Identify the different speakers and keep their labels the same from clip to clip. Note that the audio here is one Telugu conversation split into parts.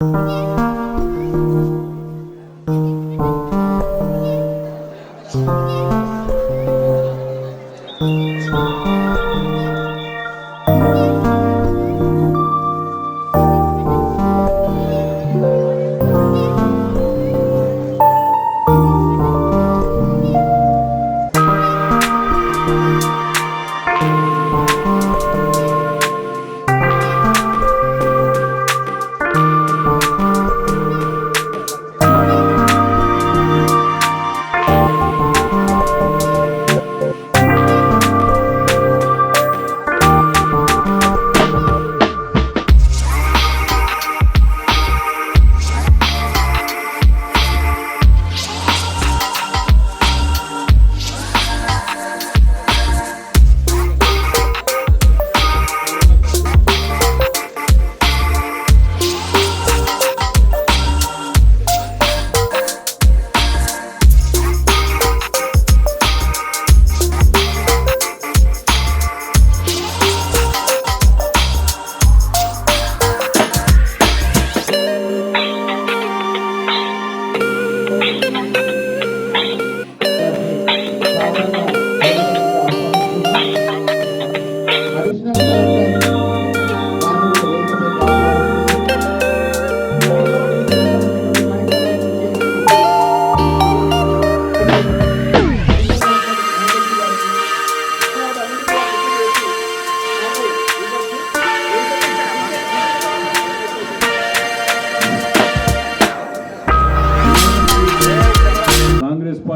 Speaker 1: 啊。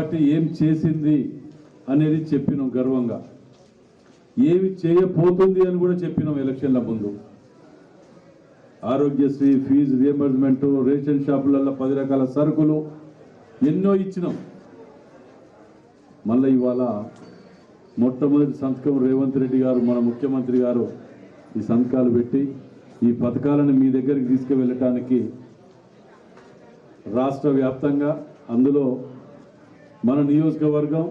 Speaker 1: పార్టీ ఏం చేసింది అనేది చెప్పినాం గర్వంగా. ఏమి చేయబోతుంది అని కూడా చెప్పినాం ఎలక్షన్ల ముందు. ఆరోగ్యశ్రీ ఫీజు రియంబర్స్మెంట్ రేషన్ షాపులలో పది రకాల సరుకులు ఎన్నో ఇచ్చినాం. మళ్ళీ ఇవాళ మొట్టమొదటి సంతకం రేవంత్ రెడ్డి గారు మన ముఖ్యమంత్రి గారు ఈ సంతకాలు పెట్టి ఈ పథకాలను మీ దగ్గరికి తీసుకువెళ్ళటానికి రాష్ట్ర వ్యాప్తంగా అందులో మన నియోజకవర్గం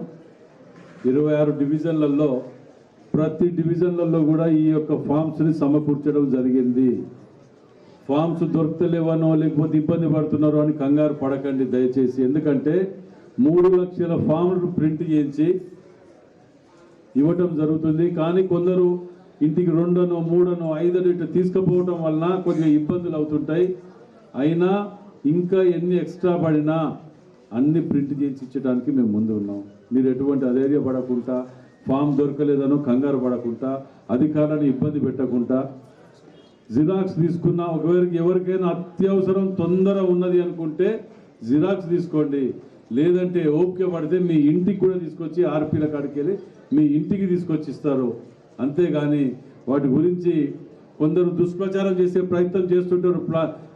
Speaker 1: ఇరవై ఆరు డివిజన్లలో ప్రతి డివిజన్లలో కూడా ఈ యొక్క ఫామ్స్ని సమకూర్చడం జరిగింది. ఫామ్స్ దొరకలేవనో లేకపోతే ఇబ్బంది పడుతున్నారో అని కంగారు పడకండి దయచేసి. ఎందుకంటే మూడు లక్షల ఫామ్లు ప్రింట్ చేయించి ఇవ్వటం జరుగుతుంది. కానీ కొందరు ఇంటికి రెండనో మూడనో ఐదనో ఇట్లా తీసుకుపోవటం వలన కొద్దిగా ఇబ్బందులు అవుతుంటాయి. అయినా ఇంకా ఎన్ని ఎక్స్ట్రా పడినా అన్ని ప్రింట్ చేసి ఇచ్చడానికి మేము ముందు ఉన్నాం. మీరు ఎటువంటి అధైర్య పడకుండా ఫామ్ దొరకలేదనో కంగారు పడకుండా అధికారులను ఇబ్బంది పెట్టకుండా జిరాక్స్ తీసుకున్నా ఒకవేళ ఎవరికైనా అత్యవసరం తొందర ఉన్నది అనుకుంటే జిరాక్స్ తీసుకోండి. లేదంటే ఓపిక పడితే మీ ఇంటికి కూడా తీసుకొచ్చి ఆర్పీల కాడికి వెళ్ళి మీ ఇంటికి తీసుకొచ్చి ఇస్తారు. అంతేగాని వాటి గురించి కొందరు దుష్ప్రచారం చేసే ప్రయత్నం చేస్తుంటారు.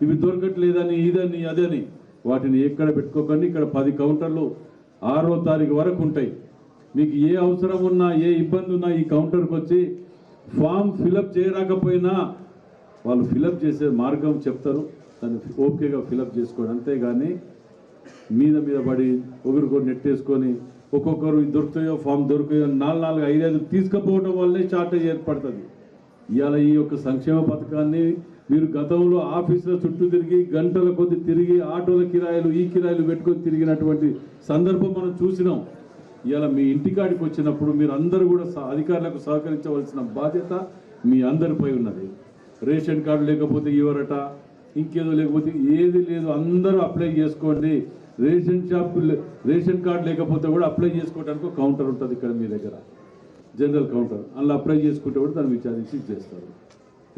Speaker 1: ఇవి దొరకట్లేదని ఇదని అదని. వాటిని ఎక్కడ పెట్టుకోకండి. ఇక్కడ పది కౌంటర్లు ఆరో తారీఖు వరకు ఉంటాయి. మీకు ఏ అవసరం ఉన్నా ఏ ఇబ్బంది ఉన్నా ఈ కౌంటర్కి వచ్చి ఫామ్ ఫిలప్ చేయరాకపోయినా వాళ్ళు ఫిలప్ చేసే మార్గం చెప్తారు. దాన్ని ఓకేగా ఫిలప్ చేసుకోండి. అంతేగాని మీద మీద పడి ఒకరికొకరు నెట్టేసుకొని ఒక్కొక్కరు దొరుకుతాయో ఫామ్ దొరుకుతాయో నాలుగు నాలుగు ఐదు ఐదు తీసుకుపోవడం వల్లే షార్టేజ్ ఏర్పడుతుంది. ఇవాళ ఈ యొక్క సంక్షేమ పథకాన్ని మీరు గతంలో ఆఫీసుల చుట్టూ తిరిగి గంటల కొద్ది తిరిగి ఆటోల కిరాయిలు ఈ కిరాయిలు పెట్టుకొని తిరిగినటువంటి సందర్భం మనం చూసినాం. ఇలా మీ ఇంటికాడికి వచ్చినప్పుడు మీరు అందరూ కూడా అధికారులకు సహకరించవలసిన బాధ్యత మీ అందరిపై ఉన్నది. రేషన్ కార్డు లేకపోతే ఇవ్వరట ఇంకేదో లేకపోతే ఏది లేదు అందరూ అప్లై చేసుకోండి. రేషన్ షాప్ లే- రేషన్ కార్డు లేకపోతే కూడా అప్లై చేసుకోవడానికి కౌంటర్ ఉంటుంది ఇక్కడ మీ దగ్గర. General counter. అందులో అప్లై చేసుకుంటే కూడా దాన్ని విచారించి చేస్తారు.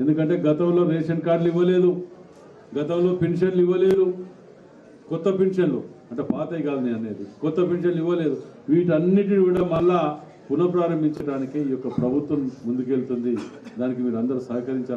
Speaker 1: ఎందుకంటే గతంలో రేషన్ కార్డులు ఇవ్వలేదు గతంలో పెన్షన్లు ఇవ్వలేదు కొత్త పెన్షన్లు అంటే పాతవి కాదు నేను అనేది కొత్త పెన్షన్లు ఇవ్వలేదు. వీటన్నిటిని కూడా మళ్ళా పునఃప్రారంభించడానికి ఈ యొక్క ప్రభుత్వం ముందుకెళ్తుంది. దానికి మీరు అందరూ సహకరించాలి